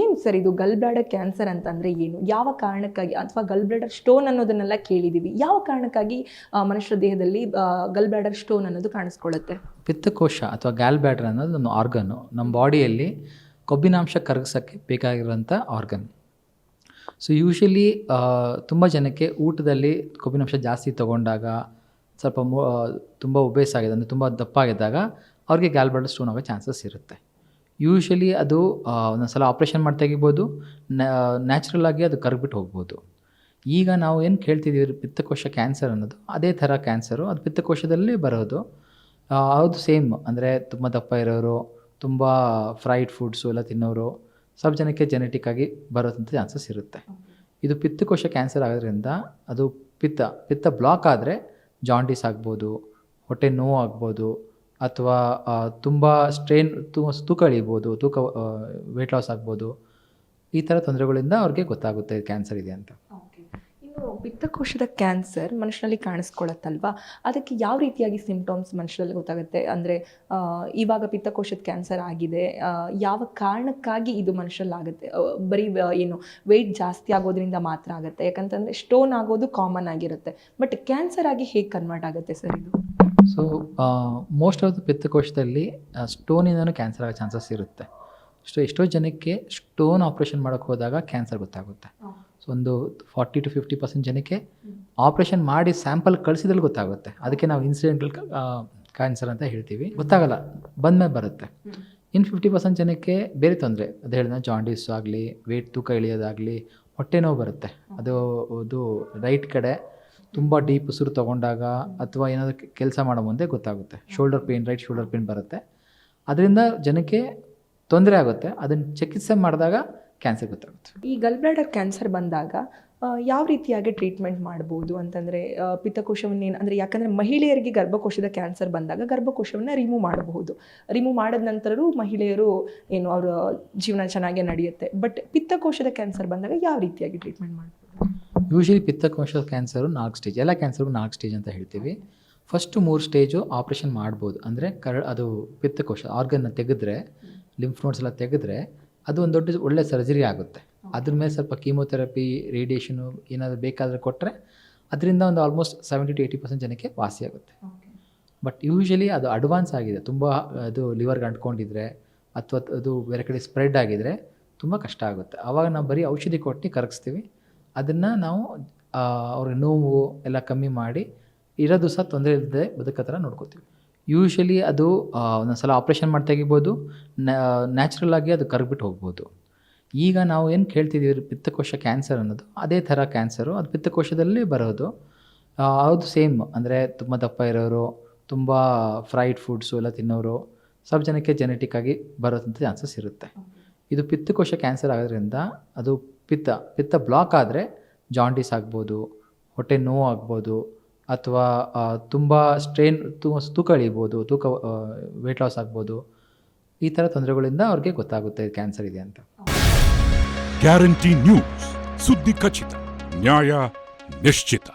ಏನು ಸರ್ ಇದು ಗಲ್ bladder cancer ಅಂತಂದರೆ ಏನು? ಯಾವ ಕಾರಣಕ್ಕಾಗಿ ಅಥವಾ ಗಲ್ ಬ್ಲಾಡರ್ ಸ್ಟೋನ್ ಅನ್ನೋದನ್ನೆಲ್ಲ ಕೇಳಿದ್ದೀವಿ ಯಾವ ಕಾರಣಕ್ಕಾಗಿ ಮನುಷ್ಯರ ದೇಹದಲ್ಲಿ ಗಲ್ ಬ್ಲಾಡರ್ ಸ್ಟೋನ್ ಅನ್ನೋದು ಕಾಣಿಸ್ಕೊಳ್ಳುತ್ತೆ? ಪಿತ್ತಕೋಶ ಅಥವಾ ಗ್ಯಾಲ್ ಬ್ಲಾಡರ್ ಅನ್ನೋದು ಒಂದು ಆರ್ಗನ್ನು ನಮ್ಮ ಬಾಡಿಯಲ್ಲಿ ಕೊಬ್ಬಿನಾಂಶ ಕರಗಿಸೋಕ್ಕೆ ಬೇಕಾಗಿರುವಂಥ ಆರ್ಗನ್ ಸೊ ಯೂಶಲಿ ತುಂಬ ಜನಕ್ಕೆ ಊಟದಲ್ಲಿ ಕೊಬ್ಬಿನಾಂಶ ಜಾಸ್ತಿ ತೊಗೊಂಡಾಗ, ಸ್ವಲ್ಪ ಮೊ ತುಂಬ ಒಬೇಸ್ ಆಗಿದೆ ಅಂದರೆ ತುಂಬ ದಪ್ಪ ಆಗಿದ್ದಾಗ ಅವ್ರಿಗೆ ಗ್ಯಾಲ್ ಬ್ಲಾಡರ್ ಸ್ಟೋನ್ ಆಗೋ ಚಾನ್ಸಸ್ ಇರುತ್ತೆ. ಯೂಶಲಿ ಅದು ಒಂದೊಂದು ಸಲ ಆಪ್ರೇಷನ್ ಮಾಡಿ ತೆಗಿಬೋದು. ನ್ಯಾಚುರಲ್ ಆಗಿ ಅದು ಕರ್ಗ್ಬಿಟ್ಟು ಹೋಗ್ಬೋದು. ಈಗ ನಾವು ಏನು ಕೇಳ್ತಿದ್ದೀವಿ ಪಿತ್ತಕೋಶ ಕ್ಯಾನ್ಸರ್ ಅನ್ನೋದು, ಅದೇ ಥರ ಕ್ಯಾನ್ಸರು ಅದು ಪಿತ್ತಕೋಶದಲ್ಲಿ ಬರೋದು. ಅದು ಸೇಮ್ ಅಂದರೆ ತುಂಬ ದಪ್ಪ ಇರೋರು, ತುಂಬ ಫ್ರೈಡ್ ಫುಡ್ಸು ಎಲ್ಲ ತಿನ್ನೋರು, ಸ್ವಲ್ಪ ಜನಕ್ಕೆ ಜೆನೆಟಿಕ್ ಆಗಿ ಬರೋದಂಥ ಚಾನ್ಸಸ್ ಇರುತ್ತೆ. ಇದು ಪಿತ್ತಕೋಶ ಕ್ಯಾನ್ಸರ್ ಆಗೋದ್ರಿಂದ ಅದು ಪಿತ್ತ ಪಿತ್ತ ಬ್ಲಾಕ್ ಆದರೆ ಜಾಂಡೀಸ್ ಆಗ್ಬೋದು, ಹೊಟ್ಟೆ ನೋವು ಆಗ್ಬೋದು ಅಥವಾ ತುಂಬ ಸ್ಟ್ರೇನ್ ತೂಕ ಇಳಿಬೋದು ತೂಕ ವೆಯ್ಟ್ ಲಾಸ್ ಆಗ್ಬೋದು ಈ ಥರ ತೊಂದರೆಗಳಿಂದ ಅವ್ರಿಗೆ ಗೊತ್ತಾಗುತ್ತೆ ಕ್ಯಾನ್ಸರ್ ಇದೆ ಅಂತ. ಇನ್ನು ಪಿತ್ತಕೋಶದ ಕ್ಯಾನ್ಸರ್ ಮನುಷ್ಯನಲ್ಲಿ ಕಾಣಿಸ್ಕೊಳ್ಳುತ್ತಲ್ವಾ? ಅದಕ್ಕೆ ಯಾವ ರೀತಿಯಾಗಿ ಸಿಂಪ್ಟಮ್ಸ್ ಮನುಷ್ಯರಲ್ಲಿ ಗೊತ್ತಾಗುತ್ತೆ? ಅಂದರೆ ಇವಾಗ ಪಿತ್ತಕೋಶದ ಕ್ಯಾನ್ಸರ್ ಆಗಿದೆ ಯಾವ ಕಾರಣಕ್ಕಾಗಿ ಇದು ಮನುಷ್ಯರಲ್ಲಿ ಆಗುತ್ತೆ ಆ, ಬರೀ ಏನು ವೆಯ್ಟ್ ಜಾಸ್ತಿ ಆಗೋದ್ರಿಂದ ಮಾತ್ರ ಆಗುತ್ತೆ ಯಾಕಂತಂದರೆ ಸ್ಟೋನ್ ಆಗೋದು ಕಾಮನ್ ಆಗಿರುತ್ತೆ. ಬಟ್ ಕ್ಯಾನ್ಸರ್ ಆಗಿ ಹೇಗೆ ಕನ್ವರ್ಟ್ ಆಗುತ್ತೆ ಸರ್ ಇದು? ಸೊ ಮೋಸ್ಟ್ ಆಫ್ ದ ಪಿತ್ತಕೋಶದಲ್ಲಿ ಸ್ಟೋನಿಂದನೂ ಕ್ಯಾನ್ಸರ್ ಆಗೋ ಚಾನ್ಸಸ್ ಇರುತ್ತೆ. ಸೊ ಎಷ್ಟೋ ಜನಕ್ಕೆ ಸ್ಟೋನ್ ಆಪ್ರೇಷನ್ ಮಾಡೋಕ್ಕೆ ಹೋದಾಗ ಕ್ಯಾನ್ಸರ್ ಗೊತ್ತಾಗುತ್ತೆ. ಸೊ ಒಂದು ಫಾರ್ಟಿ ಟು ಫಿಫ್ಟಿ ಪರ್ಸೆಂಟ್ ಜನಕ್ಕೆ ಆಪ್ರೇಷನ್ ಮಾಡಿ ಸ್ಯಾಂಪಲ್ ಕಳಿಸಿದಲ್ಲಿ ಗೊತ್ತಾಗುತ್ತೆ. ಅದಕ್ಕೆ ನಾವು ಇನ್ಸಿಡೆಂಟಲ್ ಕ್ಯಾನ್ಸರ್ ಅಂತ ಹೇಳ್ತೀವಿ. ಗೊತ್ತಾಗಲ್ಲ. ಬಂದಮೇಲೆ ಬರುತ್ತೆ. ಇನ್ನು ಫಿಫ್ಟಿ ಪರ್ಸೆಂಟ್ ಜನಕ್ಕೆ ಬೇರೆ ತೊಂದರೆ. ಅದು ಹೇಳಿದ ಜಾಂಡೀಸ್ ಆಗಲಿ ವೇಟ್ ತೂಕ ಇಳಿಯೋದಾಗಲಿ, ಹೊಟ್ಟೆ ನೋವು ಬರುತ್ತೆ. ಅದು ಅದು ರೈಟ್ ಕಡೆ ತುಂಬ ಡೀಪ್ ಉಸಿರು ತೊಗೊಂಡಾಗ ಅಥವಾ ಏನಾದರೂ ಕೆಲಸ ಮಾಡೋ ಮುಂದೆ ಗೊತ್ತಾಗುತ್ತೆ. Shoulder pain, right shoulder pain ಬರುತ್ತೆ. ಅದರಿಂದ ಜನಕ್ಕೆ ತೊಂದರೆ ಆಗುತ್ತೆ. ಅದನ್ನು ಚಿಕಿತ್ಸೆ ಮಾಡಿದಾಗ ಕ್ಯಾನ್ಸರ್ ಗೊತ್ತಾಗುತ್ತೆ. ಈ ಗಲ್ ಬ್ಲಾಡರ್ ಕ್ಯಾನ್ಸರ್ ಬಂದಾಗ ಯಾವ ರೀತಿಯಾಗಿ ಟ್ರೀಟ್ಮೆಂಟ್ ಮಾಡ್ಬೋದು ಅಂತಂದರೆ ಪಿತ್ತಕೋಶವನ್ನೇನು ಅಂದರೆ ಯಾಕಂದರೆ ಮಹಿಳೆಯರಿಗೆ ಗರ್ಭಕೋಶದ ಕ್ಯಾನ್ಸರ್ ಬಂದಾಗ ಗರ್ಭಕೋಶವನ್ನು ರಿಮೂವ್ ಮಾಡಬಹುದು. ರಿಮೂವ್ ಮಾಡಿದ ನಂತರವೂ ಮಹಿಳೆಯರು ಏನು, ಅವರ ಜೀವನ ಚೆನ್ನಾಗೇ ನಡೆಯುತ್ತೆ. ಬಟ್ ಪಿತ್ತಕೋಶದ ಕ್ಯಾನ್ಸರ್ ಬಂದಾಗ ಯಾವ ರೀತಿಯಾಗಿ ಟ್ರೀಟ್ಮೆಂಟ್ ಮಾಡ್ಬೋದು? ಯೂಶಲಿ ಪಿತ್ತಕೋಶ ಕ್ಯಾನ್ಸರು ನಾಲ್ಕು ಸ್ಟೇಜ್ ಎಲ್ಲ ಕ್ಯಾನ್ಸರ್ಗೂ ನಾಲ್ಕು ಸ್ಟೇಜ್ ಅಂತ ಹೇಳ್ತೀವಿ. ಫಸ್ಟ್ ಮೂರು ಸ್ಟೇಜು ಆಪ್ರೇಷನ್ ಮಾಡ್ಬೋದು. ಅಂದರೆ ಕರ ಅದು ಪಿತ್ತಕೋಶ ಆರ್ಗನ್ನ ತೆಗೆದ್ರೆ ಲಿಂಫ್ ನೋಡ್ಸ್ ಎಲ್ಲ ತೆಗೆದ್ರೆ ಅದು ಒಂದು ದೊಡ್ಡ ಒಳ್ಳೆ ಸರ್ಜರಿ ಆಗುತ್ತೆ. ಅದ್ರ ಮೇಲೆ ಸ್ವಲ್ಪ ಕೀಮೋಥೆರಪಿ ರೇಡಿಯೇಷನು ಏನಾದರೂ ಬೇಕಾದರೆ ಕೊಟ್ಟರೆ ಅದರಿಂದ ಒಂದು almost seventy to eighty percent ಜನಕ್ಕೆ ವಾಸಿ ಆಗುತ್ತೆ. ಬಟ್ ಯೂಶಲಿ ಅದು ಅಡ್ವಾನ್ಸ್ ಆಗಿದೆ. ತುಂಬ ಅದು ಲಿವರ್ಗೆ ಅಂಟ್ಕೊಂಡಿದ್ರೆ ಅಥವಾ ಅದು ಬೇರೆ ಕಡೆ ಸ್ಪ್ರೆಡ್ ಆಗಿದ್ರೆ ತುಂಬ ಕಷ್ಟ ಆಗುತ್ತೆ. ಆವಾಗ ನಾವು ಬರೀ ಔಷಧಿ ಕೊಟ್ಟು ಕರಗಿಸ್ತೀವಿ. ಅದನ್ನು ನಾವು ಅವ್ರಿಗೆ ನೋವು ಎಲ್ಲ ಕಮ್ಮಿ ಮಾಡಿ ಇರೋದು ಸಹ ತೊಂದರೆ ಇಲ್ಲದೆ ಬದುಕೋ ಥರ ನೋಡ್ಕೋತೀವಿ. ಯೂಶಲಿ ಅದು ಒಂದೊಂದು ಸಲ ಆಪ್ರೇಷನ್ ಮಾಡಿ ತೆಗಿಬೋದು ನ್ಯಾಚುರಲ್ ಆಗಿ ಅದು ಕರ್ಗ್ಬಿಟ್ಟು ಹೋಗ್ಬೋದು. ಈಗ ನಾವು ಏನು ಕೇಳ್ತಿದ್ದೀವಿ ಪಿತ್ತಕೋಶ ಕ್ಯಾನ್ಸರ್ ಅನ್ನೋದು, ಅದೇ ಥರ ಕ್ಯಾನ್ಸರು ಅದು ಪಿತ್ತಕೋಶದಲ್ಲಿ ಬರೋದು. ಅದು ಸೇಮ್ ಅಂದರೆ ತುಂಬ ದಪ್ಪ ಇರೋರು, ತುಂಬ ಫ್ರೈಡ್ ಫುಡ್ಸು ಎಲ್ಲ ತಿನ್ನೋರು ಸ್ವಲ್ಪ ಜನಕ್ಕೆ ಜೆನೆಟಿಕ್ ಆಗಿ ಬರೋದಂಥ ಚಾನ್ಸಸ್ ಇರುತ್ತೆ. ಇದು ಪಿತ್ತಕೋಶ ಕ್ಯಾನ್ಸರ್ ಆಗೋದ್ರಿಂದ ಅದು ಪಿತ್ತ ಪಿತ್ತ ಬ್ಲಾಕ್ ಆದರೆ ಜಾಂಡೀಸ್ ಆಗ್ಬೋದು, ಹೊಟ್ಟೆ ನೋವು ಆಗ್ಬೋದು, ಅಥವಾ ತುಂಬ ಸ್ಟ್ರೈನ್ ತೂಕ ಇಳಿಬೋದು ತೂಕ ವೆಯ್ಟ್ ಲಾಸ್ ಆಗ್ಬೋದು, ಈ ಥರ ತೊಂದರೆಗಳಿಂದ ಅವ್ರಿಗೆ ಗೊತ್ತಾಗುತ್ತೆ ಕ್ಯಾನ್ಸರ್ ಇದೆ ಅಂತ. ಗ್ಯಾರಂಟಿ ನ್ಯೂಸ್ ಸುದ್ದಿ ಖಚಿತ, ನ್ಯಾಯ ನಿಶ್ಚಿತ.